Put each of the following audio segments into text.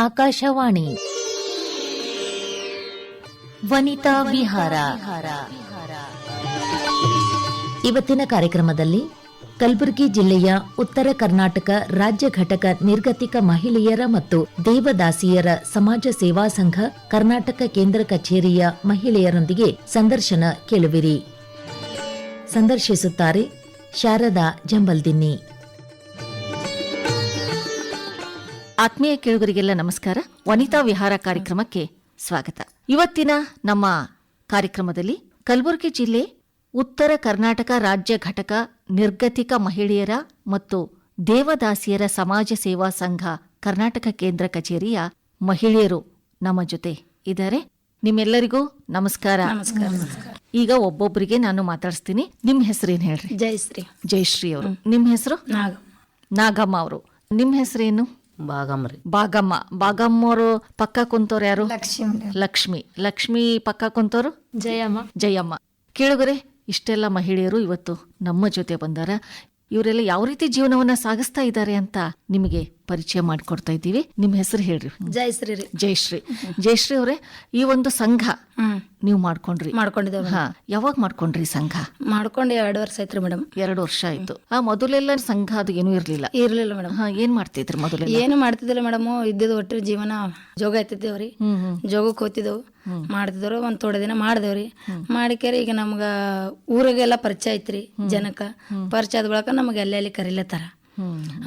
ಆಕಾಶವಾಣಿ. ವನಿತಾ ವಿಹಾರ. ಇವತ್ತಿನ ಕಾರ್ಯಕ್ರಮದಲ್ಲಿ ಕಲಬುರಗಿ ಜಿಲ್ಲೆಯ ಉತ್ತರ ಕರ್ನಾಟಕ ರಾಜ್ಯ ಘಟಕ ನಿರ್ಗತಿಕ ಮಹಿಳೆಯರ ಮತ್ತು ದೇವದಾಸಿಯರ ಸಮಾಜ ಸೇವಾ ಸಂಘ ಕರ್ನಾಟಕ ಕೇಂದ್ರ ಕಚೇರಿಯ ಮಹಿಳೆಯರೊಂದಿಗೆ ಸಂದರ್ಶನ ಕೇಳುವಿರಿ. ಸಂದರ್ಶಿಸುತ್ತಾರೆ ಶಾರದಾ ಜಂಬಲ್ದಿನ್ನಿ. ಆತ್ಮೀಯ ಕೇಳುಗರಿಗೆಲ್ಲ ನಮಸ್ಕಾರ. ವನಿತಾ ವಿಹಾರ ಕಾರ್ಯಕ್ರಮಕ್ಕೆ ಸ್ವಾಗತ. ಇವತ್ತಿನ ನಮ್ಮ ಕಾರ್ಯಕ್ರಮದಲ್ಲಿ ಕಲಬುರಗಿ ಜಿಲ್ಲೆ ಉತ್ತರ ಕರ್ನಾಟಕ ರಾಜ್ಯ ಘಟಕ ನಿರ್ಗತಿಕ ಮಹಿಳೆಯರ ಮತ್ತು ದೇವದಾಸಿಯರ ಸಮಾಜ ಸೇವಾ ಸಂಘ ಕರ್ನಾಟಕ ಕೇಂದ್ರ ಕಚೇರಿಯ ಮಹಿಳೆಯರು ನಮ್ಮ ಜೊತೆ ಇದ್ದಾರೆ. ನಿಮ್ಮೆಲ್ಲರಿಗೂ ನಮಸ್ಕಾರ. ಈಗ ಒಬ್ಬೊಬ್ಬರಿಗೆ ನಾನು ಮಾತಾಡಿಸ್ತೀನಿ. ನಿಮ್ ಹೆಸರೇನು ಹೇಳ್ರಿ? ಜಯಶ್ರೀ. ಜಯಶ್ರೀ ಅವರು. ನಿಮ್ ಹೆಸರು? ನಾಗ ನಾಗಮ್ಮ ಅವರು. ನಿಮ್ ಹೆಸರೇನು? ಭಾಗಮ್ರಿ ಬಾಗಮ್ಮ ಬಾಗಮ್ಮವರು ಪಕ್ಕ ಕುಂತವ್ರು ಯಾರು? ಲಕ್ಷ್ಮಿ ಲಕ್ಷ್ಮಿ. ಲಕ್ಷ್ಮಿ ಪಕ್ಕ ಕುಂತವ್ರು? ಜಯಮ್ಮ. ಜಯಮ್ಮ. ಕೇಳುಗರೆ ಇಷ್ಟೆಲ್ಲ ಮಹಿಳೆಯರು ಇವತ್ತು ನಮ್ಮ ಜೊತೆ ಬಂದಾರ. ಇವರೆಲ್ಲ ಯಾವ ರೀತಿ ಜೀವನವನ್ನ ಸಾಗಿಸ್ತಾ ಇದ್ದಾರೆ ಅಂತ ನಿಮಗೆ ಪರಿಚಯ ಮಾಡಿಕೊಡ್ತಾ ಇದ್ದೀವಿ. ನಿಮ್ಮ ಹೆಸರು ಹೇಳ್ರಿ. ಜಯಶ್ರೀ ರೀ. ಜಯಶ್ರೀ. ಜಯಶ್ರೀ ಅವರೇ ಈ ಒಂದು ಸಂಘ ನೀವು ಮಾಡ್ಕೊಂಡ್ರಿ. ಮಾಡ್ಕೊಂಡಿದ್ದೇವೆ ಹಾ ಯಾವಾಗ ಮಾಡ್ಕೊಂಡ್ರಿ ಸಂಘ? ಮಾಡ್ಕೊಂಡು ಎರಡು ವರ್ಷ ಆಯ್ತ್ರಿ ಮೇಡಮ್. ಎರಡು ವರ್ಷ ಆಯ್ತು. ಆ ಮೊದಲೆಲ್ಲ ಸಂಘ ಅದು ಏನೂ ಇರ್ಲಿಲ್ಲ? ಇರ್ಲಿಲ್ಲ ಮೇಡಮ್. ಹಾ ಏನ್ ಮಾಡ್ತಿದ್ರಿ ಮೊದಲು ಏನು ಮಾಡ್ತಿದ್ದಿಲ್ಲ ಮೇಡಮ್. ಇದ್ದಿದ್ದು ಒಟ್ಟು ಜೀವನ ಜೋಗ ಎತ್ತಿದ್ದೇವ್ರಿ ಜೋಗಕ್ಕೆ ಹೋಗ್ತಿದ್ದೆವು. ಮಾಡ್ತಿದ್ರು ಒಂದ್ ಥೋಡೆ ದಿನ ಮಾಡಿದೇವ್ರಿ ಮಾಡಿಕೇರಿ ಈಗ ನಮ್ಗ ಊರಿಗೆಲ್ಲ ಪರಿಚಯ ಐತ್ರಿ ಜನಕ್ಕ. ಪರಿಚಯ ಆದ ಬಳಕ ನಮ್ಗೆ ಎಲ್ಲೆಲ್ಲಿ ಕರಿಲತ್ತಾರ.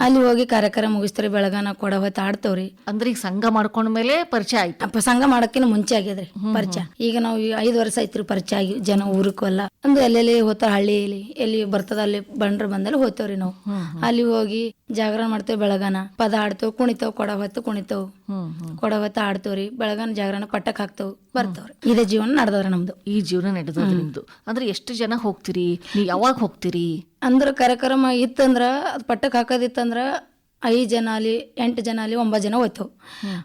ಅಲ್ಲಿ ಹೋಗಿ ಕಾರ್ಯಕ್ರಮ ಮುಗಿಸ್ತಾರೆ ಬೆಳಗಾನ ಕೊಡ ಹೊತ್ತು ಆಡ್ತವ್ರಿ. ಅಂದ್ರೆ ಈಗ ಸಂಘ ಮಾಡ್ಕೊಂಡ್ಮೇಲೆ ಪರಿಚಯ ಆಯ್ತು. ಅಪ್ಪ ಸಂಘ ಮಾಡಕ್ಕಿನ ಮುಂಚೆ ಆಗ್ಯದ್ರಿ ಪರಿಚಯ. ಈಗ ನಾವು ಈ ಐದು ವರ್ಷ ಆಯ್ತು ಪರಿಚಯ ಆಗಿ ಜನ ಊರಕ್ಕೆಲ್ಲ ಒಂದು ಎಲ್ಲೆಲ್ಲಿ ಹೋತಾರ ಹಳ್ಳಿಯಲ್ಲಿ ಎಲ್ಲಿ ಬರ್ತದ ಅಲ್ಲಿ ಬಂಡ್ರ ಬಂದಲ್ಲಿ ಹೋಗ್ತೇವ್ರಿ ನಾವು. ಅಲ್ಲಿ ಹೋಗಿ ಜಾಗರಣ ಮಾಡ್ತೇವೆ ಬೆಳಗಾನ. ಪದ ಆಡ್ತೇವ್ ಕುಣಿತೇವ್ ಕೊಡ ಹೊತ್ತು ಕುಣಿತಾವ್ ಕೊಡ ಹೊತ್ತು ಆಡ್ತೇವ್ರಿ ಬೆಳಗಾನ ಜಾಗರಣ ಪಟ್ಟಕ್ ಹಾಕ್ತೇವ್ ಬರ್ತವ್ರಿ. ಇದೇ ಜೀವನ ನಡ್ದವ್ರಿ ನಮ್ದು. ಈ ಜೀವನ ನಡೆದದ ನಿಮ್ದು. ಅಂದ್ರೆ ಎಷ್ಟು ಜನ ಹೋಗ್ತೀರಿ? ಯಾವಾಗ ಹೋಗ್ತೀರಿ? ಅಂದ್ರ ಕಾರ್ಯಕ್ರಮ ಇತ್ತಂದ್ರ ಅದ್ ಪಟ್ಟಕ್ ಹಾಕೋದಿತ್ತಂದ್ರ ಐದು ಜನ ಅಲ್ಲಿ ಎಂಟು ಜನ ಅಲ್ಲಿ ಒಂಬತ್ತು ಜನ ಹೋಗ್ತೇವ್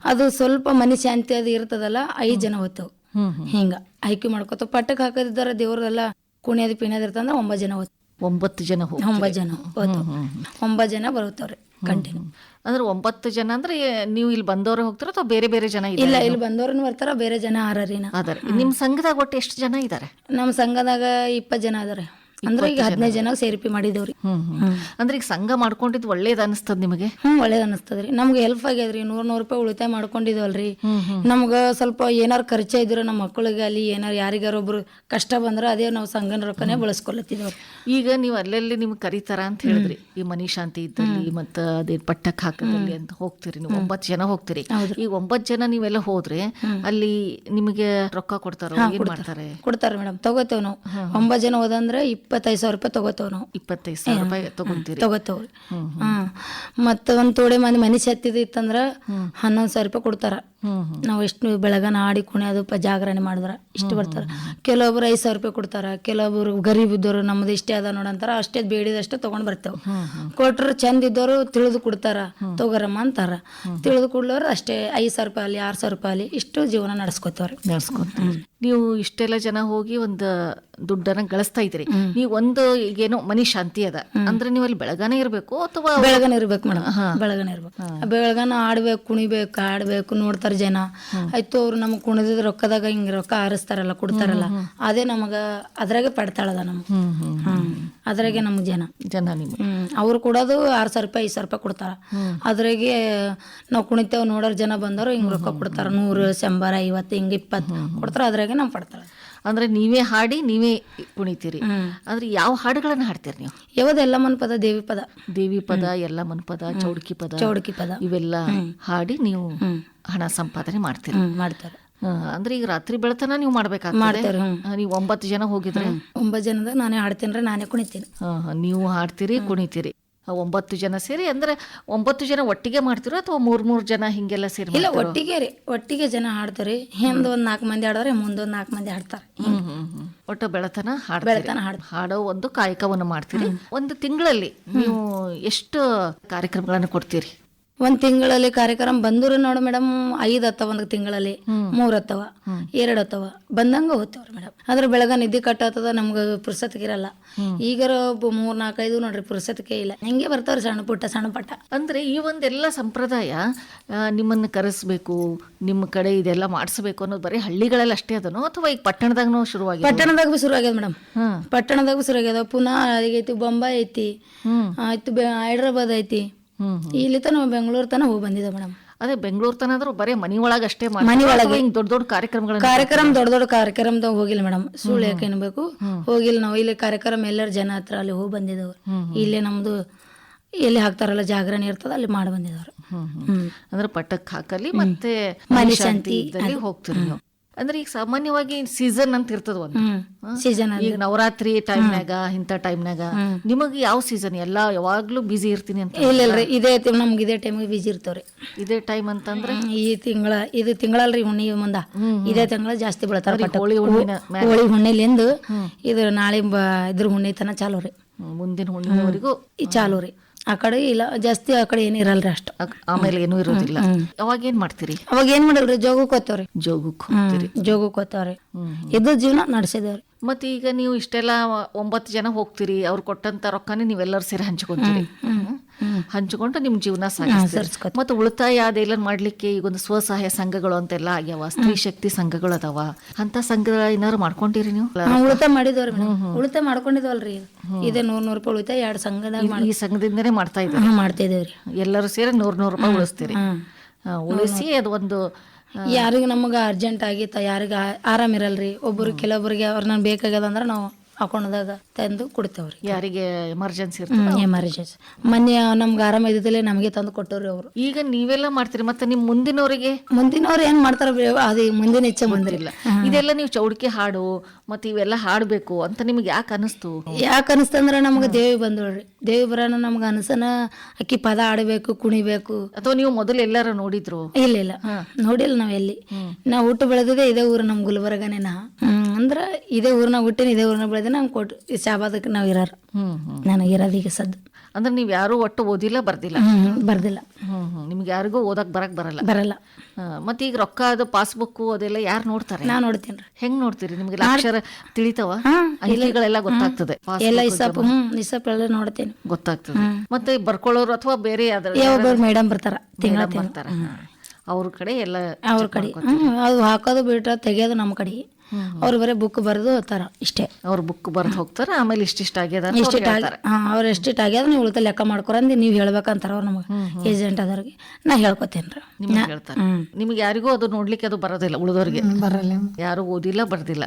ಅದು ಸ್ವಲ್ಪ ಮನಿ ಶಾಂತಿ ಅದು ಇರ್ತದಲ್ಲ ಐದು ಜನ ಹೋಗ್ತೇವ್ ಹ್ಮ್ ಹಿಂಗ ಆಯ್ಕೆ ಮಾಡ್ಕೋತ ಪಟ್ಟಕ್ಕೆ ಹಾಕೋದಿದ್ದಾರೆ ದೇವ್ರದೆಲ್ಲ ಕುಣಿಯೋದು ಪಿಣ್ಯದ ಇರ್ತಂದ್ರ ಒಂಬತ್ತು ಜನ ಹೋಯ್ತು ಒಂಬತ್ತು ಜನ ಒಂಬತ್ತು ಜನ ಒಂಬತ್ತು ಜನ ಬರುತ್ತವ್ರಿ ಕಂಟಿನ್ಯೂ. ಅಂದ್ರೆ ಒಂಬತ್ತು ಜನ ಅಂದ್ರೆ ನೀವು ಇಲ್ಲಿ ಬಂದವರು ಹೋಗ್ತಾರ ಅಥವಾ ಬೇರೆ ಬೇರೆ ಜನ ಇಲ್ಲ ಇಲ್ಲಿ? ಬಂದವ್ರನ್ನ ಬರ್ತಾರ ಬೇರೆ ಜನ ಆರರಿನ. ಅದಾರೆ. ನಿಮ್ಮ ಸಂಘದಾಗ ಒಟ್ಟು ಎಷ್ಟು ಜನ ಇದ್ದಾರೆ ನಮ್ಮ ಸಂಘದಾಗ ಇಪ್ಪತ್ತು ಜನ ಅದಾರ. ಅಂದ್ರೆ ಈಗ ಹದಿನೈದು ಜನ. ಸೇರ್ಪಿ ಮಾಡಿದೇವ್ರಿ. ಅಂದ್ರೆ ಈಗ ಸಂಘ ಮಾಡ್ಕೊಂಡಿದ್ ಒಳ್ಳೇದ್ ಅನಿಸ್ತದ ನಿಮಗೆ? ಹ್ಮ್ ಒಳ್ಳೇದ್ ಅನಸ್ತದ್ರಿ ನಮ್ಗೆ ಹೆಲ್ಪ್ ಆಗ್ಯದ್ರಿ. ನೂರ್ ನೂರ್ ರೂಪಾಯಿ ಉಳಿತಾಯ ಮಾಡ್ಕೊಂಡಿದ್ವಲ್ರಿ. ನಮ್ಗ ಸ್ವಲ್ಪ ಏನಾರ ಖರ್ಚ ಇದ್ರ ನಮ್ಮ ಮಕ್ಕಳಿಗೆ ಅಲ್ಲಿ ಏನಾರ ಯಾರಿಗಾರ ಒಬ್ರು ಕಷ್ಟ ಬಂದ್ರ ಅದೇ ನಾವು ಸಂಘನ ರೊಕ್ಕನೆ ಬಳಸ್ಕೊಳತ್ತಿದೇವ್ರಿ ಈಗ ನೀವು ಅಲ್ಲೆಲ್ಲಿ ನಿಮ್ಗೆ ಕರೀತಾರ ಅಂತ ಹೇಳಿದ್ರಿ. ಈ ಮನಿ ಶಾಂತಿ ಇದ್ದಲ್ಲಿ ಮತ್ತ ಅದೇ ಪಟ್ಟಕ್ ಹಾಕದಲ್ಲಿ ಅಂತ ಹೋಗ್ತೀರಿ ನೀವು. ಒಂಬತ್ತು ಜನ ಹೋಗ್ತೀರಿ. ಈ ಒಂಬತ್ತು ಜನ ನೀವೆಲ್ಲ ಹೋದ್ರೆ ಅಲ್ಲಿ ನಿಮಗೆ ರೊಕ್ಕ ಕೊಡ್ತಾರ? ಏನ್ ಮಾಡ್ತಾರೆ? ಕೊಡ್ತಾರ ಮೇಡಮ್ ತಗೋತೇವ್ ನಾವು. ಒಂಬತ್ತು ಜನ ಹೋದಂದ್ರೆ ಇಪ್ಪತ್ತೈದು ಸಾವಿರ ರೂಪಾಯಿ ತಗೋತೇವೆ ನಾವು. ಇಪ್ಪತ್ತೈದು ಸಾವಿರ ರೂಪಾಯಿ ತಗೊಂತೀರಿ. ತಗೋತೇವ್ರಿ ಹ್ಮ್ ಮತ್ತ ಒಂದು ತೋಡೆ ಮಂದಿ ಮನಿ ಸತ್ತಿದಿತ್ತಂದ್ರ ಹನ್ನೊಂದ್ ಸಾವಿರ ರೂಪಾಯಿ ಕೊಡ್ತಾರ. ನಾವು ಎಷ್ಟು ಬೆಳಗನ ಆಡಿ ಕುಣಿಯೋದು ಅದು ಜಾಗರಣೆ ಮಾಡಿದ್ರ ಇಷ್ಟು ಬರ್ತಾರ. ಕೆಲವೊಬ್ರು ಐದ್ ಸಾವಿರ ರೂಪಾಯಿ ಕೊಡ್ತಾರ ಕೆಲವೊಬ್ರು ಗರೀಬ್ ಇದ್ದವ್ರು ನಮ್ದು ಇಷ್ಟೇ ಅದ ನೋಡಂತಾರ ಅಷ್ಟೇ ಬೇಡಿದಷ್ಟೇ ತಗೊಂಡ್ ಬರ್ತೇವೆ. ಕೊಟ್ರು ಚಂದ ಇದ್ದವ್ರು ತಿಳಿದು ಕೊಡ್ತಾರ ತಗೋರಮ್ಮ ಅಂತಾರ. ತಿಳಿದು ಕೊಡ್ಲವ್ರು ಅಷ್ಟೇ ಐದ್ ಸಾವಿರ ರೂಪಾಯಿ ಅಲ್ಲಿ ಆರ್ ಸಾವಿರ ರೂಪಾಯಿ ಅಲ್ಲಿ ಇಷ್ಟು ಜೀವನ ನಡೆಸ್ಕೊತವ್ರಿ. ನೀವು ಇಷ್ಟೆಲ್ಲ ಜನ ಹೋಗಿ ಒಂದು ದುಡ್ಡನ್ನ ಗಳಿಸ್ತಾ ಇದ್ರಿ ನೀವು ಒಂದು ಈಗೇನೋ ಮನಿ ಶಾಂತಿ ಅದ. ಅಂದ್ರೆ ನೀವು ಅಲ್ಲಿ ಬೆಳಗಾನೆ ಇರ್ಬೇಕು ಅಥವಾ ಬೆಳಗಾನೆ ಇರ್ಬೇಕು ಮೇಡಮ್ ಬೆಳಗಾನೆ ಇರ್ಬೇಕು. ಬೆಳಗನ ಆಡ್ಬೇಕು ಕುಣಿಬೇಕು ಆಡ್ಬೇಕು ನೋಡ್ತಾರ ಜನ. ಆಯ್ತು ಅವ್ರು ನಮಗ್ ಕುಣಿದ ರೊಕ್ಕದಾಗ ಹಿಂಗ್ ರೊಕ್ಕ ಆರಿಸ್ತಾರಲ್ಲ ಕೊಡ್ತಾರಲ್ಲ ಅದೇ ನಮಗ ಅದ್ರಾಗ ಪಡ್ತಾಳದ ನಮ್ಗೆ. ಅದ್ರಾಗೆ ನಮ್ಗ್ ಜನ. ಜನ ಹ್ಮ್. ಅವ್ರು ಕೊಡೋದು ಆರ್ ಸಾವಿರ ರೂಪಾಯಿ ಐದು ಸಾವಿರ ರೂಪಾಯಿ ಕೊಡ್ತಾರ. ಅದ್ರಾಗೆ ನಾವು ಕುಣಿತೇವ್ ನೋಡೋರ್ ಜನ ಬಂದವರು ಹಿಂಗ್ ರೊಕ್ಕ ಕೊಡ್ತಾರ. ನೂರು ಶಂಬರ ಐವತ್ತು ಹಿಂಗ್ ಇಪ್ಪತ್ತು ಕೊಡ್ತಾರ. ಅದ್ರಾಗೆ ನಾವು ಪಡ್ತಾರ. ಅಂದ್ರೆ ನೀವೇ ಹಾಡಿ ನೀವೇ ಕುಣಿತೀರಿ. ಅಂದ್ರೆ ಯಾವ ಹಾಡುಗಳನ್ನ ಹಾಡ್ತೀರಿ ನೀವು? ಯಾವ್ದು ಎಲ್ಲ ಮನ್ಪದ? ದೇವಿ ಪದ. ದೇವಿ ಪದ ಎಲ್ಲ ಮನ್ಪದ ಚೌಡ್ಕಿ ಪದ. ಚೌಡಕಿ ಪದ. ಇವೆಲ್ಲ ಹಾಡಿ ನೀವು ಹಣ ಸಂಪಾದನೆ ಮಾಡ್ತೀರಿ. ಮಾಡ್ತಾರ. ಅಂದ್ರೆ ಈಗ ರಾತ್ರಿ ಬೆಳತನ ನೀವು ಮಾಡ್ಬೇಕಾಗ್ತದೆ. ಮಾಡ್ತೇವ್ರಿ, ನೀವು ಒಂಬತ್ತು ಜನ ಹೋಗಿದ್ರೆ? ಒಂಬತ್ತು ಜನದಾಗ ನಾನೇ ಹಾಡ್ತೇನ್ರಿ ನಾನೇ ಕುಣಿತೀನಿ. ಹಾ, ಹಾ, ನೀವು ಹಾಡ್ತೀರಿ ಕುಣಿತೀರಿ. ಆ, ಒಂಬತ್ತು ಜನ ಸೇರಿ ಅಂದ್ರೆ ಒಂಬತ್ತು ಜನ ಒಟ್ಟಿಗೆ ಮಾಡ್ತಿರೋ ಅಥವಾ ಮೂರ್ ಮೂರ್ ಜನ ಹಿಂಗೆಲ್ಲ ಸೇರಿ ಇಲ್ಲ ಮಾಡ್ತಿರೋ? ಒಟ್ಟಿಗೆ ರೀ ಒಟ್ಟಿಗೆ ಜನ ಹಾಡ್ತಾರೆ ಹಿಂದ್ ಒಂದ್ ನಾಲ್ಕು ಮಂದಿ ಹಾಡೋರೆ ಮುಂದ್ ಒಂದ್ ನಾಲ್ಕು ಮಂದಿ ಹಾಡ್ತಾರೆ ಹ್ಮ್, ಹ್ಮ್, ಹ್ಮ್. ಒಟ್ಟು ಬೆಳತನ ಹಾಡ್ತೀರಿ. ಬೆಳತನ ಹಾಡ್- ಹಾಡೋ ಒಂದು ಕಾಯಕವನ್ನು ಮಾಡ್ತೀರಿ. ಒಂದು ತಿಂಗಳಲ್ಲಿ ನೀವು ಎಷ್ಟು ಕಾರ್ಯಕ್ರಮಗಳನ್ನು ಕೊಡ್ತೀರಿ? ಒಂದ್ ತಿಂಗಳಲ್ಲಿ ಕಾರ್ಯಕ್ರಮ ಬಂದ್ರು ನೋಡು ಮೇಡಮ್ ಐದ್ ಹತ್ತವ ಒಂದ್ ತಿಂಗಳಲ್ಲಿ. ಮೂರ್ ಹತ್ತವ. ಎರಡ್ ಹತ್ತವ. ಬಂದಂಗ ಹೋಗ್ತೇವ್ರಿ ಮೇಡಮ್ ಆದ್ರೆ ಬೆಳಗ ನಿದ್ದೆ ಕಟ್ಟಾತದ ನಮ್ಗ ಪುರ್ಸತ್ಗಿರಲ್ಲ. ಈಗರ ಮೂರ್ ನಾಲ್ಕೈದು ನೋಡ್ರಿ ಪುರ್ಸತ್ಗೆ ಇಲ್ಲ. ಹೆಂಗೆ ಬರ್ತಾವ್ರಿ ಸಣ್ಣ ಪುಟ್ಟ ಸಣ್ಣ ಪಟ್ಟ. ಅಂದ್ರೆ ಈ ಒಂದೆಲ್ಲ ಸಂಪ್ರದಾಯ ನಿಮ್ಮನ್ನ ಕರೆಸ್ಬೇಕು ನಿಮ್ಮ ಕಡೆ ಇದೆಲ್ಲ ಮಾಡಿಸ್ಬೇಕು ಅನ್ನೋದು ಬರೀ ಹಳ್ಳಿಗಳಲ್ಲಿ ಅಷ್ಟೇ ಅದನೋ ಅಥವಾ ಈಗ ಪಟ್ಟಣದಾಗನೂ ಶುರುವಾಗಿ ಪಟ್ಟಣದಾಗ ಭೀ ಶುರು ಆಗ್ಯದ ಮೇಡಮ್. ಪಟ್ಟಣದಾಗ ಶುರು ಆಗ್ಯದ ಪುನಃ ಐತಿ ಬೊಂಬಾಯಿ ಐತಿ. ಆಯ್ತು ಹೈದ್ರಾಬಾದ್ ಐತಿ. ಇಲ್ಲಿ ತನ ಬೆಂಗಳೂರು ತನ ಹೋಗಿ ಬಂದಿದೆ ಮೇಡಮ್. ಅದೇ ಬೆಂಗಳೂರು ತನದ್ರು ಬರೀ ಮನಿ ಒಳಗೆ ಅಷ್ಟೇ ಮನಿ ಒಳಗೆ. ಹಿಂಗ್ ದೊಡ್ಡ ದೊಡ್ಡ ಕಾರ್ಯಕ್ರಮಗಳು ಕಾರ್ಯಕ್ರಮ ದೊಡ್ಡ ದೊಡ್ಡ ಕಾರ್ಯಕ್ರಮದಾಗ ಹೋಗಿಲ್ಲ ಮೇಡಮ್. ಸುಳ್ಳು ಯಾಕೆ ಅನ್ಬೇಕು? ಹೋಗಿಲ್ಲ ನಾವು. ಇಲ್ಲಿ ಕಾರ್ಯಕ್ರಮ ಎಲ್ಲರ ಜನ ಹತ್ರ ಅಲ್ಲಿ ಹೋಗಿ ಬಂದಿದ್ದವ್ರು. ಇಲ್ಲೇ ನಮ್ದು ಎಲ್ಲಿ ಹಾಕ್ತಾರಲ್ಲ ಜಾಗರಣೆ ಇರ್ತದ ಅಲ್ಲಿ ಮಾಡಿ ಬಂದಿದವ್ರು ಹ್ಮ್ ಅಂದ್ರೆ ಪಟ್ಟಕ್ಕೆ ಹಾಕಲಿ ಮತ್ತೆ ಮನಿ ಶಾಂತಿ ಹೋಗ್ತೀರಿ ನೀವು. ಅಂದ್ರೆ ಈಗ ಸಾಮಾನ್ಯವಾಗಿ ಸೀಸನ್ ಅಂತ ಇರ್ತದ ಒಂದು. ಸೀಸನ್ ಈಗ ನವರಾತ್ರಿ ಟೈಮ್ನಾಗ ಇಂಥ ಟೈಮ್ನಾಗ ನಿಮಗೆ ಯಾವ ಸೀಸನ್ ಎಲ್ಲ ಯಾವಾಗ್ಲೂ ಬಿಸಿ ಇರ್ತೀನಿ ಅಂತ ಇಲ್ಲ ಇಲ್ರಿ ಇದೇ ನಮ್ಗೆ ಇದೇ ಟೈಮ್ ಬಿಜಿ ಇರ್ತಾವ್ರಿ. ಇದೇ ಟೈಮ್ ಅಂತಂದ್ರೆ? ಈ ತಿಂಗಳ ಇದು ತಿಂಗಳಲ್ರಿ ಹುಣ್ಣಿ ಮುಂದ. ಇದೇ ತಿಂಗಳ ಜಾಸ್ತಿ ಬೆಳತಾರ. ಹೋಳಿ ಹುಣ್ಣಿನ ಹೋಳಿ ಹುಣ್ಣಿಲಿಂದ ಇದು ನಾಳೆ ಇದ್ರ ಹುಣ್ಣಿ ತನ ಚಾಲು ರೀ ಮುಂದಿನ ಹುಣ್ಣಿಮೆವರೆಗೂ ಈ ಚಾಲು ರೀ ಆ ಕಡೆ ಇಲ್ಲ ಜಾಸ್ತಿ ಆ ಕಡೆ ಏನು ಇರಲ್ರಿ ಅಷ್ಟು. ಆಮೇಲೆ ಏನು ಇರೋದಿಲ್ಲ. ಅವಾಗ ಏನ್ ಮಾಡ್ತೀರಿ? ಅವಾಗ ಏನ್ ಮಾಡಲ್ರಿ? ಜೋಗಕ್ಕೆ ಹೋಗ್ತಾವ್ರಿ. ಜೋಗಕ್ಕೆ ಹೋಗ್ತೀರಿ. ಜೋಗಕ್ಕೆ ಹೋಗ್ತಾವ್ರಿ. ಇದು ಜೀವನ ನಡೆಸಿದೇವ್ರಿ. ಮತ್ತೆ ಈಗ ನೀವು ಇಷ್ಟೆಲ್ಲ ಒಂಬತ್ತು ಜನ ಹೋಗ್ತೀರಿ ಅವ್ರು ಕೊಟ್ಟಂತ ರೊಕ್ಕನೇ ನೀವೆಲ್ಲರೂ ಸೇರಿ ಹಂಚ್ಕೊಂತೀರಿ. ಹಂಚ್ಕೊಂಡು ನಿಮ್ ಜೀವನ ಸಾಗಿಸ್ತೀರಿ. ಮತ್ತು ಉಳಿತಾಯ ಅದೆಲ್ಲ ಮಾಡ್ಲಿಕ್ಕೆ ಈಗ ಒಂದು ಸ್ವಸಹಾಯ ಸಂಘಗಳು ಅಂತೆಲ್ಲ ಆಗ್ಯಾವ ಸ್ತ್ರೀ ಶಕ್ತಿ ಸಂಘಗಳು ಅದಾವ. ಅಂತ ಸಂಘ ಏನಾದ್ರು ಮಾಡ್ಕೊಂಡಿರಿ ನೀವು? ಉಳಿತಾಯ ಮಾಡಿದವ್ರಿ ಉಳಿತಾಯ ಮಾಡ್ಕೊಂಡಿದ್ವಲ್ರಿ. ಇದೇ ನೂರ್ ನೂರ್ ರೂಪಾಯಿ ಉಳಿತಾಯ ಎರಡು ಸಂಘದಾಗ ಈ ಸಂಘದಿಂದನೇ ಮಾಡ್ತಾ ಇದ್ದೀವಿ ಮಾಡ್ತಾ ಇದೇವ್ರಿ ಎಲ್ಲರೂ ಸೇರಿ ನೂರ್ ನೂರು ರೂಪಾಯಿ ಉಳಿಸ್ತೀರಿ. ಉಳಿಸಿ ಅದು ಒಂದು ಯಾರಿಗೆ ನಮಗೆ ಅರ್ಜೆಂಟ್ ಆಗಿತ್ತ ಯಾರಿಗೆ ಆರಾಮ್ ಇರಲ್ರಿ. ಒಬ್ಬರು ಕೆಲವೊಬ್ಬರಿಗೆ ಅವ್ರನ್ನ ಬೇಕಾಗ್ಯದ ಅಂದ್ರೆ ನಾವು ಅಕೌಂಟ್ದಾಗ ತಂದು ಕೊಡ್ತೇವ್ರಿ. ಯಾರಿಗೆ ಎಮರ್ಜೆನ್ಸಿ ಎಮರ್ಜೆನ್ಸಿ ಮೊನ್ನೆ ನಮ್ಗೆ ಆರಾಮ ಇದ್ದಲ್ಲೇ ನಮಗೆ ತಂದು ಕೊಟ್ಟವ್ರಿ ಅವರು. ಈಗ ನೀವೆಲ್ಲ ಮಾಡ್ತೀರಿ ಮತ್ತೆ ನಿಮ್ ಮುಂದಿನವರಿಗೆ? ಮುಂದಿನವ್ರು ಏನ್ ಮಾಡ್ತಾರ ಅದು ಮುಂದಿನ ಇಚ್ಛೆ ಬಂದಿರಲಿಲ್ಲ ಇದೆಲ್ಲ ನೀವು ಚೌಡಿಕೆ ಹಾಡು ಮತ್ತೆ ಇವೆಲ್ಲ ಹಾಡಬೇಕು ಅಂತ ನಿಮ್ಗೆ ಯಾಕೆ ಅನಿಸ್ತು? ಯಾಕೆ ಅನಿಸ್ತಂದ್ರೆ ನಮ್ಗೆ ದೇವಿ ಬಂದೋಳ್ರಿ ದೇವಿ ಬರೋಣ ನಮ್ಗೆ ಅನಸನ ಅಕ್ಕಿ ಪದ ಆಡಬೇಕು ಕುಣಿಬೇಕು. ಅಥವಾ ನೀವು ಮೊದಲು ಎಲ್ಲಾರು ನೋಡಿದ್ರು? ಇಲ್ಲ ಇಲ್ಲ. ನೋಡಿಲ್ಲ ನಾವೆಲ್ಲಿ ಎಲ್ಲಿ. ನಾವು ಊಟ ಬೆಳೆದಿದೆ ಇದೇ ಊರು ನಮ್ ಗುಲ್ಬರ್ಗನೇ ನಾ. ಹ್ಮ್, ಅಂದ್ರ ಇದೇ ಊರ್ನಾಗ ಹುಟ್ಟಿನ ಇದೇ ಊರ್ನಾಗ ಬೆಳೆದ ನಮ್ಗೆ ಕೊಟ್ಟು ಈ ಶಾಬಾದಕ್ಕೆ ನಾವು ಇರಾರ. ನನಗೆ ಇರೋದು ಈಗ ಸದ್ದು ಅಂದ್ರೆ ನೀವು ಯಾರು ಒಟ್ಟು ಓದಿಲ್ಲ ಬರ್ದಿಲ್ಲ? ಬರ್ದಿಲ್ಲ. ನಿಮ್ಗೆ ಯಾರಿಗೂ ಓದಕ್ ಬರಕ್ ಬರಲ್ಲ? ಬರಲ್ಲ. ಮತ್ತೆ ಈಗ ರೊಕ್ಕ ಅದು ಪಾಸ್ಬುಕ್ ಅದೆಲ್ಲ ಯಾರು ನೋಡ್ತಾರೆ? ನಾ ನೋಡ್ತೀನಿ ಹೆಂಗ್ ನೋಡ್ತೀರಿ? ನಿಮ್ಗೆ ಅಕ್ಷರ ತಿಳಿತವ? ಇಲ್ಲಿಗಳೆಲ್ಲ ಗೊತ್ತಾಗ್ತದೆ ಎಲ್ಲ ಇಸಪ್ ಇಸಪ್ ಎಲ್ಲ ನೋಡ್ತೇನೆ. ಗೊತ್ತಾಗ್ತದೆ. ಮತ್ತೆ ಬರ್ಕೊಳ್ಳೋರು ಅಥವಾ ಬೇರೆ ಯಾವ್ದಾದ್ರು ಮೇಡಮ್ ಬರ್ತಾರ ತಿಂಗಳ ಬರ್ತಾರ. ಅವ್ರ ಕಡೆ ಎಲ್ಲ ಅವ್ರ ಕಡೆ. ಅದು ಹಾಕೋದು ಬಿಟ್ರೆ ತೆಗಿಯೋದು ನಮ್ಮ ಕಡೆ. ಅವ್ರು ಬರೀ ಬುಕ್ ಬರೆದು ಹೋಗ್ತಾರ ಇಷ್ಟೇ. ಅವ್ರ ಬುಕ್ ಬರೆದು ಹೋಗ್ತಾರ ಆಮೇಲೆ ಇಷ್ಟಿಷ್ಟ ಆಗ್ಯದ ಇಷ್ಟಿಟ್ ಆಗಿ ಅವ್ರು ಎಷ್ಟಿಟ್ ಆಗ್ಯದ ನೀವು ಉಳಿತ ಲೆಕ್ಕ ಮಾಡ್ಕೊರಂದು ನೀವು ಹೇಳ್ಬೇಕಂತಾರ ಅವ್ರು ನಮಗೆ. ಏಜೆಂಟ್ ಅದವ್ರಿಗೆ ನಾ ಹೇಳ್ಕೊತೇನ್ರಿ. ನಿಮ್ಗೆ ಹೇಳ್ತಾರೆ. ನಿಮ್ಗೆ ಯಾರಿಗೂ ಅದು ನೋಡ್ಲಿಕ್ಕೆ ಅದು ಬರೋದಿಲ್ಲ ಉಳಿದವ್ರಿಗೆ. ಬರಲ್ಲ. ಯಾರು ಓದಿಲ್ಲ ಬರ್ದಿಲ್ಲ.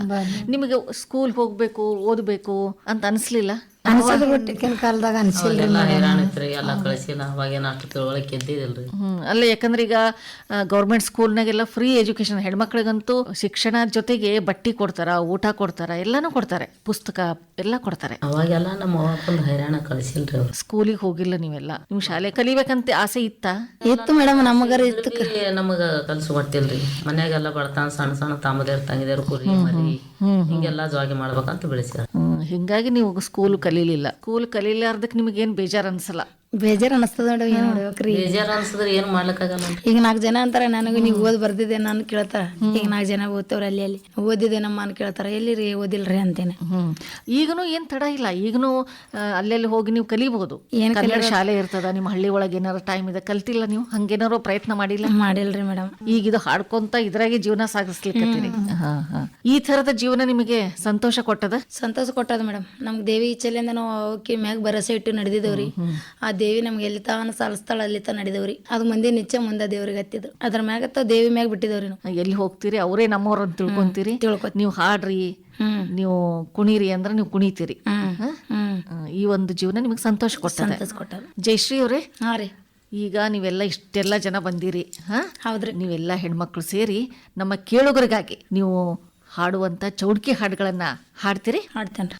ನಿಮಗೆ ಸ್ಕೂಲ್ ಹೋಗ್ಬೇಕು ಓದಬೇಕು ಅಂತ ಅನ್ಸ್ಲಿಲ್ಲ? ಬಿಟ್ಟಿನ ಕಾಲದಾಗ ಅನ್ಸಿಲ್ರಿ ಎಲ್ಲ ಹೈರಾಣ ಇತ್ರಿ ಎಲ್ಲ ಕಳಿಸಿ ಅವಾಗೇನು ಅಷ್ಟು ತಿಳುವಳಿಕೆ ಎದ್ದಿದಿಲ್ರಿ ಹ್ಮ್ ಅಲ್ಲ ಯಾಕಂದ್ರೆ ಈಗ ಗೌರ್ಮೆಂಟ್ ಸ್ಕೂಲ್ನಾಗೆಲ್ಲ ಫ್ರೀ ಎಜುಕೇಶನ್ ಹೆಣ್ಮಕ್ಳಿಗಂತೂ ಶಿಕ್ಷಣ ಜೊತೆಗೆ ಬಟ್ಟಿ ಕೊಡ್ತಾರ ಊಟ ಕೊಡ್ತಾರ ಎಲ್ಲಾನು ಕೊಡ್ತಾರೆ ಪುಸ್ತಕ ಎಲ್ಲ ಕೊಡ್ತಾರೆ. ಅವಾಗೆಲ್ಲ ನಮ್ಮ ಅವ್ವಪ್ಪಂದು ಹೈರಾಣ ಕಳಿಸಿಲ್ರಿ ಅವ್ರು. ಸ್ಕೂಲಿಗೆ ಹೋಗಿಲ್ಲ ನೀವೆಲ್ಲ. ನಿಮ್ ಶಾಲೆ ಕಲಿಬೇಕಂತ ಆಸೆ ಇತ್ತ? ಇತ್ತು ಮೇಡಮ್ ನಮಗರ ಇತ್ತು ನಮಗ ಕಲ್ಸು ಕೊಟ್ಟಿಲ್ರಿ ಮನ್ಯಾಗೆಲ್ಲ ಬಡತಾನ ಸಣ್ಣ ಸಣ್ಣ ತಾಮದೇರ್ ತಂಗಿದೇರ್ ಕುರಿ ಮರಿ ಹಿಂಗೆಲ್ಲ ಜಾಗಿ ಮಾಡ್ಬೇಕಂತ ಬೆಳೆಸ್ಯಾರ ಹ್ಮ್ ಹಿಂಗಾಗಿ ನೀವು ಸ್ಕೂಲ್ ಕಲೀಲಿಲ್ಲ. ಸ್ಕೂಲ್ ಕಲೀಲಾರ್ದಕ್ಕೆ ನಿಮಗೇನು ಬೇಜಾರು ಅನ್ಸಲ್ಲ. ಬೇಜಾರ್ ಅನಸ್ತದ ಮೇಡಮ್ ಏನ್ ಮಾಡ್ಬೇಕ್ರಿ ಬೇಜಾರ್ ಅನ್ಸಿದ್ರೆ ಏನು ಮಾಡ್ಲಕ್ಕಾಗಲ್ಲ ಈಗ ನಾಲ್ಕು ಜನ ಅಂತಾರ ನನಗ ನೀವ್ ಓದ್ ಬರ್ದಿದ್ದೆ ನಾನು ಕೇಳ್ತಾರ ಈಗ ನಾಲ್ಕು ಜನ ಓದ್ತವ್ರ ಅಲ್ಲಿ ಅಲ್ಲಿ. ಓದಿದೆ ನಮ್ಮ ಅನ್ ಕೇಳ್ತಾರ ಎಲ್ಲಿರಿ ಓದಿಲ್ರಿ ಅಂತೇನೆ. ಹ್ಮ್. ಈಗನೂ ಏನ್ ತಡ ಇಲ್ಲ. ಈಗನು ಅಲ್ಲೆಲ್ಲಿ ಹೋಗಿ ನೀವು ಕಲಿಬಹುದು ಏನ್ ಕನ್ನಡ ಶಾಲೆ ಇರ್ತದ ನಿಮ್ಮ ಹಳ್ಳಿ ಒಳಗೆ ಏನಾರ ಟೈಮ್ ಇದೆ ಕಲ್ತಿಲ್ಲ ನೀವು? ಹಂಗೇನಾರೋ ಪ್ರಯತ್ನ ಮಾಡಿಲ್ಲ? ಮಾಡಿಲ್ರಿ ಮೇಡಮ್ ಈಗ ಇದು ಹಾಡ್ಕೊಂತ ಇದ್ರಾಗೆ ಜೀವನ ಸಾಗಿಸ್ಲಿಕ್ಕೆ ಈ ತರದ ಜೀವನ ನಿಮಗೆ ಸಂತೋಷ ಕೊಟ್ಟದ? ಸಂತೋಷ ಕೊಟ್ಟದ ಮೇಡಮ್ ನಮ್ಗೆ ದೇವಿ ಇಚ್ಛೆಲಿಂದ ನಾವು ಅವಕ್ಕೆ ಮ್ಯಾಗ ಭರಸೆ ಇಟ್ಟು ನಡೆದಿದ್ದೇವ್ರಿ ಆ ದೇವಿ ನಮ್ಗೆ ಎಲ್ಲಿ ತಾನ ಸಾಲಿಸ್ತಾಳ ಅಲ್ಲಿ ತಾ ನಡೆದವ್ರಿ. ಅದು ಮುಂದೆ ನಿಚ್ಚ ಮುಂದೆ ದೇವ್ರಿಗೆ ಹತ್ತಿದ್ರು. ಅದ್ರ ಮ್ಯಾಗ ತ ದೇವಿ ಮ್ಯಾಗ ಬಿಟ್ಟಿದವ್ರಿ ನಾವು. ಎಲ್ಲಿ ಹೋಗ್ತೀರಿ? ಅವರೇ ನಮ್ಮವ್ರು ಅಂತ ತಿಳ್ಕೊಂತೀರಿ ತಿಳ್ಕೊತೀವಿ. ನೀವು ಹಾಡ್ರಿ ನೀವು ಕುಣಿರಿ ಅಂದ್ರೆ ನೀವು ಕುಣಿತೀರಿ. ಈ ಒಂದು ಜೀವನ ನಿಮಗೆ ಸಂತೋಷ ಕೊಟ್ಟ ಕೊಟ್ಟದ ಜಯಶ್ರೀ ಅವರೇ. ಹಾ ರೀ. ಈಗ ನೀವೆಲ್ಲ ಇಷ್ಟೆಲ್ಲ ಜನ ಬಂದಿರಿ. ಹಾ? ಹೌದ್ರಿ. ನೀವೆಲ್ಲ ಹೆಣ್ಮಕ್ಳು ಸೇರಿ ನಮ್ಮ ಕೇಳುಗರಿಗಾಗಿ ನೀವು ಹಾಡುವಂತ ಚೌಡ್ಕಿ ಹಾಡುಗಳನ್ನ ಹಾಡ್ತೀರಿ? ಹಾಡ್ತೇನ್ರಿ.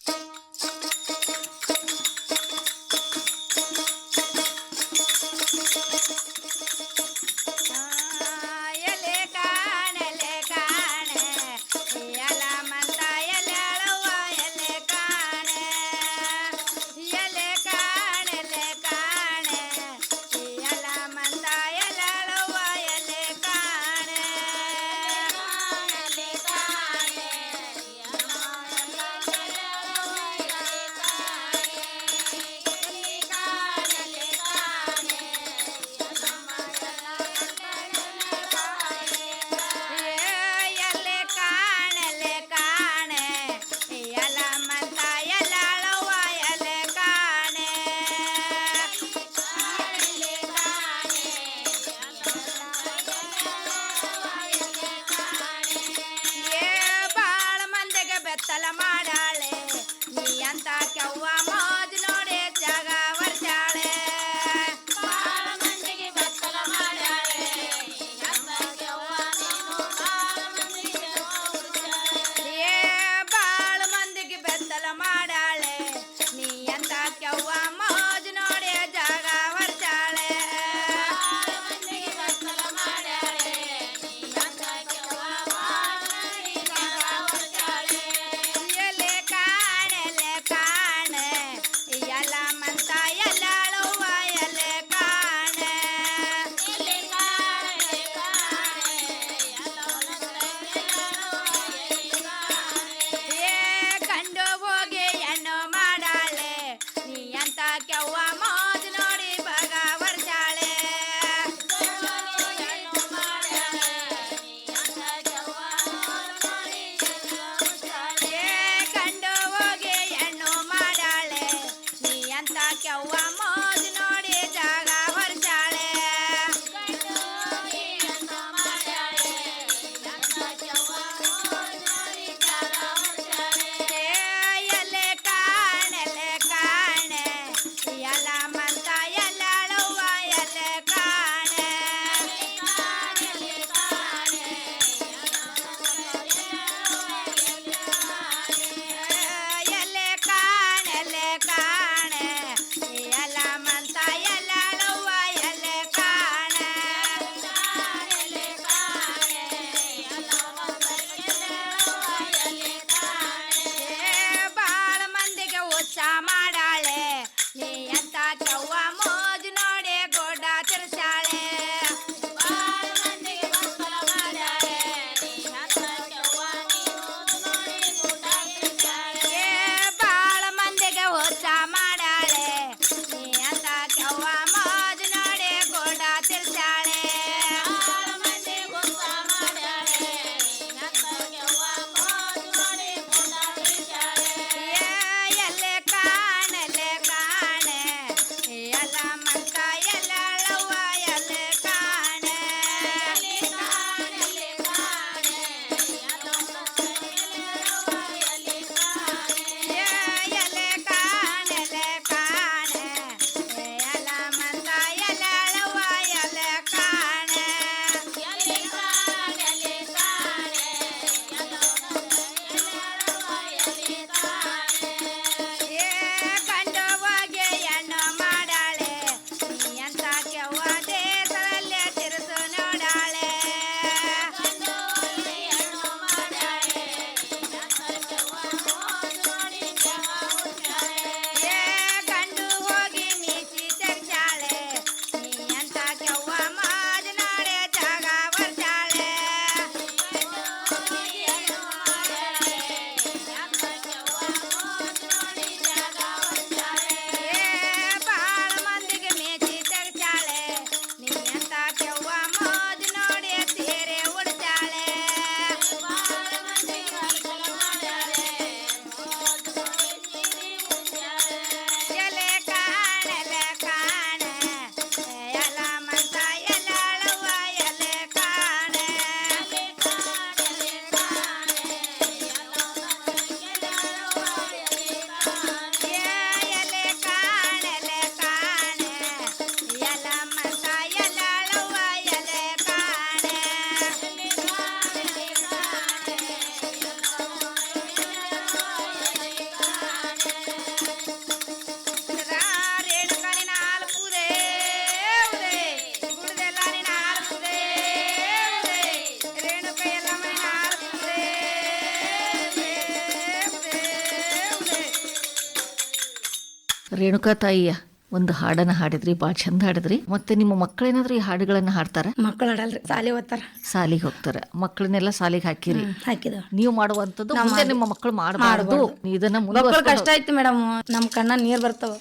ರೇಣುಕಾ ತಾಯಿಯ ಒಂದು ಹಾಡನ್ನ ಹಾಡಿದ್ರಿ ಭಾಳ ಚಂದ ಹಾಡಿದ್ರಿ. ಮತ್ತೆ ನಿಮ್ಮ ಮಕ್ಕಳೇನಾದ್ರೂ ಈ ಹಾಡುಗಳನ್ನ ಹಾಡ್ತಾರ? ಮಕ್ಕಳು ಆಡಲ್ರಿ ಸಾಲಿ ಓದ್ತಾರ ಸಾಲಿಗೆ ಹೋಗ್ತಾರ. ಮಕ್ಕಳನ್ನೆಲ್ಲ ಸಾಲಿಗೆ ಹಾಕಿರಿ. ಹಾಕಿದ ನೀವು ಮಾಡುವಂತದ್ದು ಮುಂದೆ ನಿಮ್ಮ ಮಕ್ಕಳು ಮಾಡಬಾರ್ದು. ಇದನ್ನ ಮಕ್ಕಳು ಕಷ್ಟ ಐತಿ ಮೇಡಮ್ ನಮ್ ಕಣ್ಣ ನೀರ್ ಬರ್ತಾವ.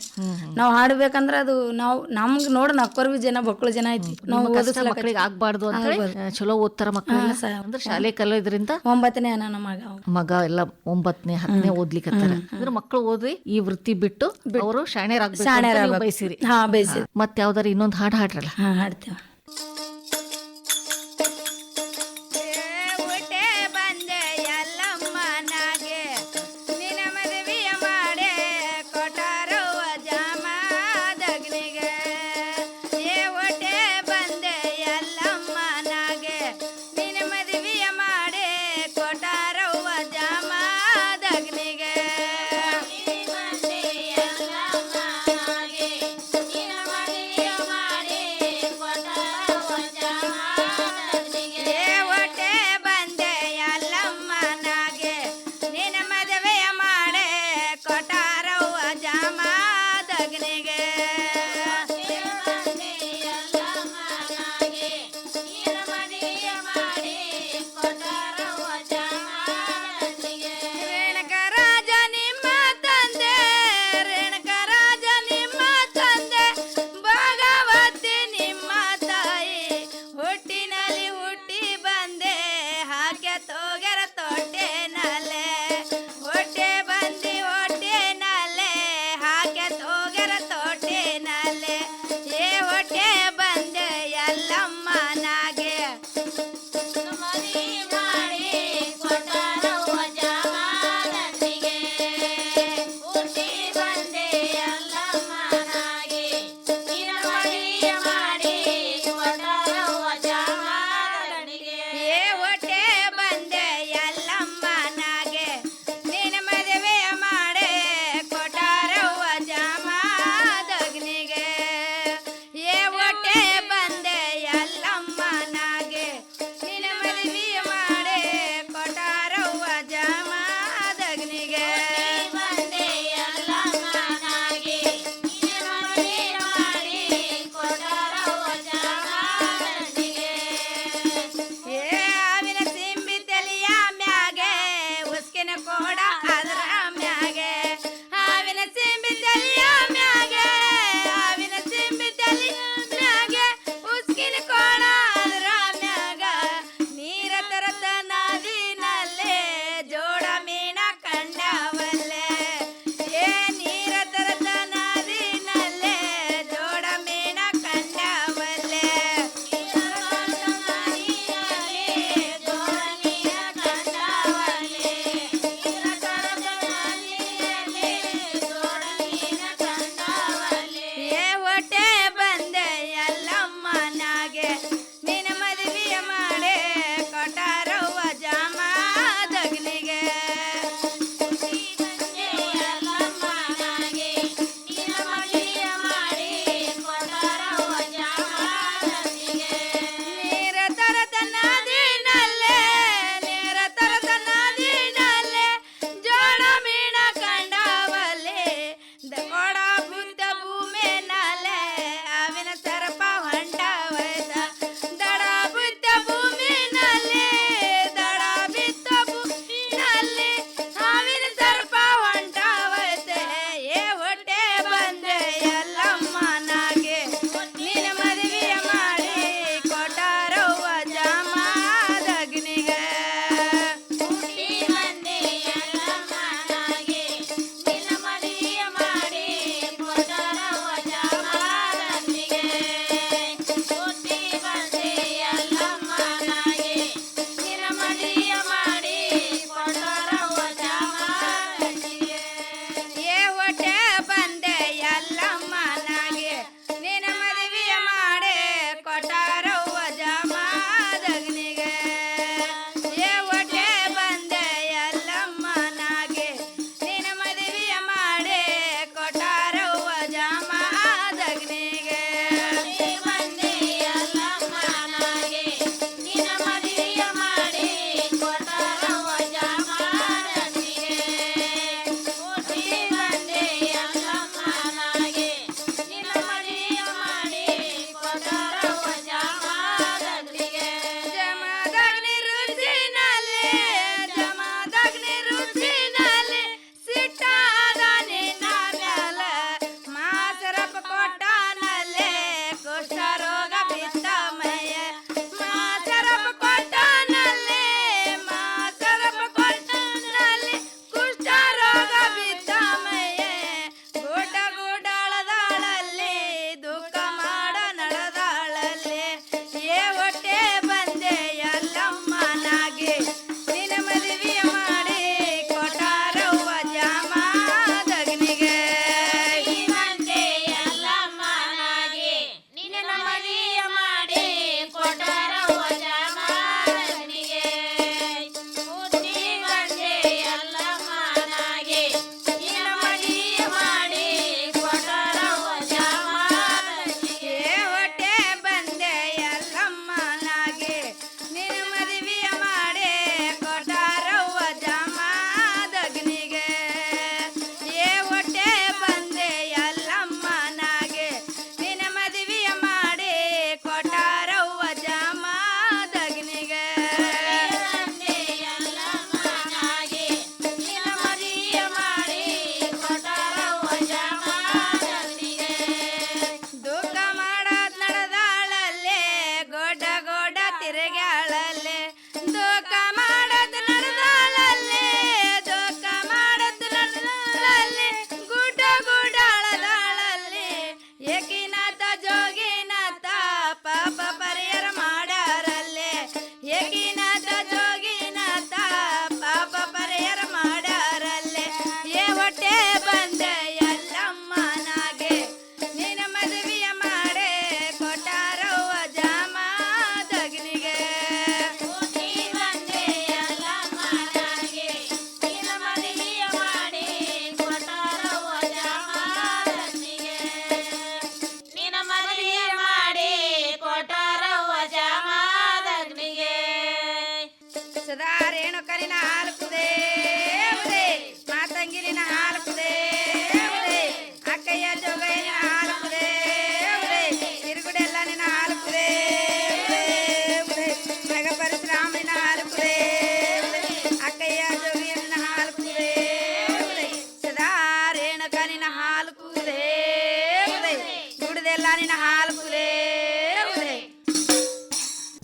ನಾವ್ ಹಾಡ್ಬೇಕಂದ್ರ ಅದು ನಾವ್ ನಮ್ಗ್ ನೋಡ್ ನಕ್ಕೋರ್ ಬಿ ಜನ ಬಕ್ಕಳು ಜನ ಐತಿ ನಾವು ಮಕ್ಕಳಿಗೆ ಆಗ್ಬಾರ್ದು ಅಂತ ಹೇಳಿ, ಆ, ಚಲೋ ಓದ್ತಾರ ಮಕ್ಕಳು ಅಂದ್ರೆ ಶಾಲೆ ಕಲಿಯೋದ್ರಿಂದ ಒಂಬತ್ತನೇ ಅನ ಮಗ ಅವ. ಮಗ ಎಲ್ಲ ಒಂಬತ್ತನೇ ಹತ್ತನೇ ಓದ್ಲಿಕ್ಕೆ ಅಂದ್ರೆ ಮಕ್ಕಳು ಓದಿ ಈ ವೃತ್ತಿ ಬಿಟ್ಟು ಅವರು ಶಾಣ್ಯರಾಗ್ಬೇಕು ಅಂತ ನೀವು ಬಯಸಿರಿ ಹಾ ಬಯಸಿ ಮತ್ತೆ ಯಾವ್ದಾರ ಇನ್ನೊಂದು ಹಾಡು ಹಾಡ್ರಲ್ಲ. ಹಾ ಹಾಡ್ತೇವ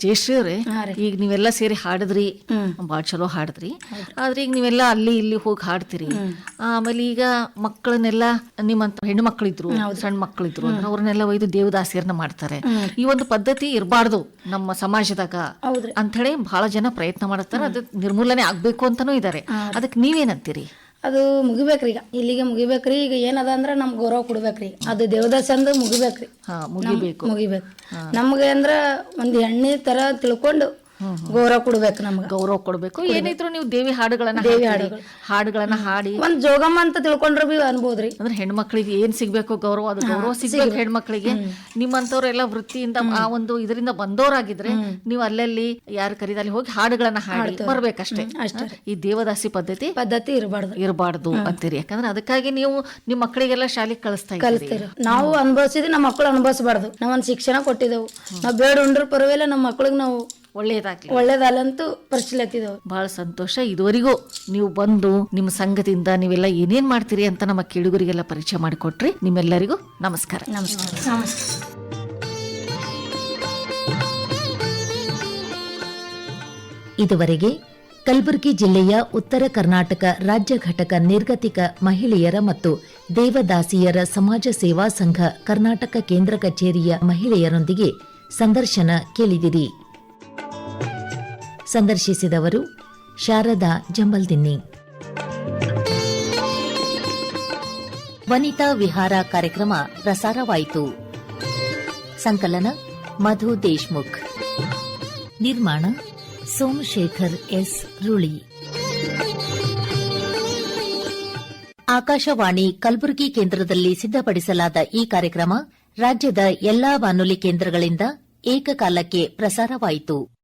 ಜಯಶ್ರೀ ಈಗ ನೀವೆಲ್ಲ ಸೇರಿ ಹಾಡಿದ್ರಿ. ಭಾಳ ಚಲೋ ಹಾಡಿದ್ರಿ. ಆದ್ರೆ ಈಗ ನೀವೆಲ್ಲ ಅಲ್ಲಿ ಇಲ್ಲಿ ಹೋಗಿ ಹಾಡ್ತೀರಿ. ಆಮೇಲೆ ಈಗ ಮಕ್ಕಳನ್ನೆಲ್ಲ ನಿಮ್ಮಂತ ಹೆಣ್ಣು ಮಕ್ಕಳಿದ್ರು ಸಣ್ಣ ಮಕ್ಕಳಿದ್ರು ಅವ್ರನ್ನೆಲ್ಲ ಒಯ್ದು ದೇವದಾಸಿಯರನ್ನ ಮಾಡ್ತಾರೆ. ಈ ಒಂದು ಪದ್ಧತಿ ಇರಬಾರ್ದು ನಮ್ಮ ಸಮಾಜದಾಗ. ಅಂತ ಹೇಳಿ ಬಹಳ ಜನ ಪ್ರಯತ್ನ ಮಾಡ್ತಾರೆ. ಅದಕ್ಕೆ ನಿರ್ಮೂಲನೆ ಆಗ್ಬೇಕು ಅಂತಾನೂ ಇದ್ದಾರೆ ಅದಕ್ಕೆ ನೀವೇನಂತೀರಿ? ಅದು ಮುಗಿಬೇಕ್ರಿ ಈಗ. ಇಲ್ಲಿಗೆ ಮುಗಿಬೇಕ್ರಿ ಈಗ ಏನದ ಅಂದ್ರ ನಮ್ ಗೌರವ ಕೊಡ್ಬೇಕ್ರಿ. ಅದು ದೇವದಾಸ ಅಂದ್ ಮುಗಿಬೇಕ್ರಿ. ಹಾ ಮುಗಿಬೇಕು. ಮುಗಿಬೇಕು. ನಮ್ಗೆ ಅಂದ್ರ ಒಂದ್ ಹೆಣ್ಣಿ ತರ ತಿಳ್ಕೊಂಡು ಗೌರವ ಕೊಡ್ಬೇಕು ನಮ್ಗೆ. ಗೌರವ ಕೊಡ್ಬೇಕು. ಏನಿದ್ರು ನೀವು ದೇವಿ ಹಾಡುಗಳನ್ನ ಹಾಡುಗಳು. ಹಾಡುಗಳನ್ನ ಹಾಡಿ. ಒಂದ್ ಜೋಗಮ್ಮ ಅಂತ ತಿಳ್ಕೊಂಡ್ರ ಬಿ ಅನ್ಬೋದ್ರಿ. ಅಂದ್ರೆ ಹೆಣ್ಮಕ್ಳಿಗೆ ಏನ್ ಸಿಗ್ಬೇಕು ಗೌರವ? ಅದು ಗೌರವ ಸಿಗ್ಬೇಕು ಹೆಣ್ಮಕ್ಳಿಗೆ. ನಿಮ್ಮಂತವ್ರೆಲ್ಲ ವೃತ್ತಿಯಿಂದ ಆ ಒಂದು ಇದರಿಂದ ಬಂದವರಾಗಿದ್ರೆ ನೀವು ಅಲ್ಲಲ್ಲಿ ಯಾರು ಕರೀದಲ್ಲಿ ಹೋಗಿ ಹಾಡುಗಳನ್ನ ಹಾಡಿ ಬರ್ಬೇಕಷ್ಟೇ. ಈ ದೇವದಾಸಿ ಪದ್ಧತಿ ಪದ್ಧತಿ ಇರಬಾರ್ದು. ಇರಬಾರ್ದು ಅಂತೀರಿ. ಯಾಕಂದ್ರೆ ಅದಕ್ಕಾಗಿ ನೀವು ನಿಮ್ಮ ಮಕ್ಕಳಿಗೆಲ್ಲ ಶಾಲೆಗೆ ಕಳಿಸ್ತಾ ಇದ್ದೀರಿ. ನಾವು ಅನುಭವಿಸಿದ್ರೆ ನಮ್ಮ ಮಕ್ಕಳು ಅನುಭವಿಸಬಾರ್ದು. ನಾವೊಂದ್ ಶಿಕ್ಷಣ ಕೊಟ್ಟಿದ್ದೆವು. ನಾವ್ ಬೇಡ ಉಂಡ್ರ ಪರವಾಗಿಲ್ಲ ನಮ್ಮ ಮಕ್ಳಿಗೆ ನಾವು ಒಳ್ಳೇದಾಗ್ಲಿ. ಒಳ್ಳೇದಲ್ಲಂತೂ ಪರಿಶೀಲತ್ತಿದೆವು ಬಹಳ ಸಂತೋಷ. ಇದುವರೆಗೂ ನೀವು ಬಂದು ನಿಮ್ಮ ಸಂಘದಿಂದ ನೀವೆಲ್ಲ ಏನೇನ್ ಮಾಡ್ತೀರಿ ಅಂತ ನಮ್ಮ ಕೇಳುಗರಿಗೆಲ್ಲ ಪರಿಚಯ ಮಾಡಿಕೊಟ್ರಿ. ನಿಮ್ಮೆಲ್ಲರಿಗೂ ನಮಸ್ಕಾರ. ನಮಸ್ಕಾರ. ಇದುವರೆಗೆ ಕಲಬುರಗಿ ಜಿಲ್ಲೆಯ ಉತ್ತರ ಕರ್ನಾಟಕ ರಾಜ್ಯ ಘಟಕ ನಿರ್ಗತಿಕ ಮಹಿಳೆಯರ ಮತ್ತು ದೇವದಾಸಿಯರ ಸಮಾಜ ಸೇವಾ ಸಂಘ ಕರ್ನಾಟಕ ಕೇಂದ್ರ ಕಚೇರಿಯ ಮಹಿಳೆಯರೊಂದಿಗೆ ಸಂದರ್ಶನ ಕೇಳಿದಿರಿ. ಸಂದರ್ಶಿಸಿದವರು ಶಾರದಾ ಜಂಬಲ್ದಿನ್ನಿ. ವನಿತಾ ವಿಹಾರ ಕಾರ್ಯಕ್ರಮ ಪ್ರಸಾರವಾಯಿತು. ಸಂಕಲನ ಮಧು ದೇಶ್ಮುಖ್. ನಿರ್ಮಾಣ ಸೋಮಶೇಖರ್ ಎಸ್ ರುಳಿ. ಆಕಾಶವಾಣಿ ಕಲಬುರಗಿ ಕೇಂದ್ರದಲ್ಲಿ ಸಿದ್ಧಪಡಿಸಲಾದ ಈ ಕಾರ್ಯಕ್ರಮ ರಾಜ್ಯದ ಎಲ್ಲಾ ಬಾನುಲಿ ಕೇಂದ್ರಗಳಿಂದ ಏಕಕಾಲಕ್ಕೆ ಪ್ರಸಾರವಾಯಿತು.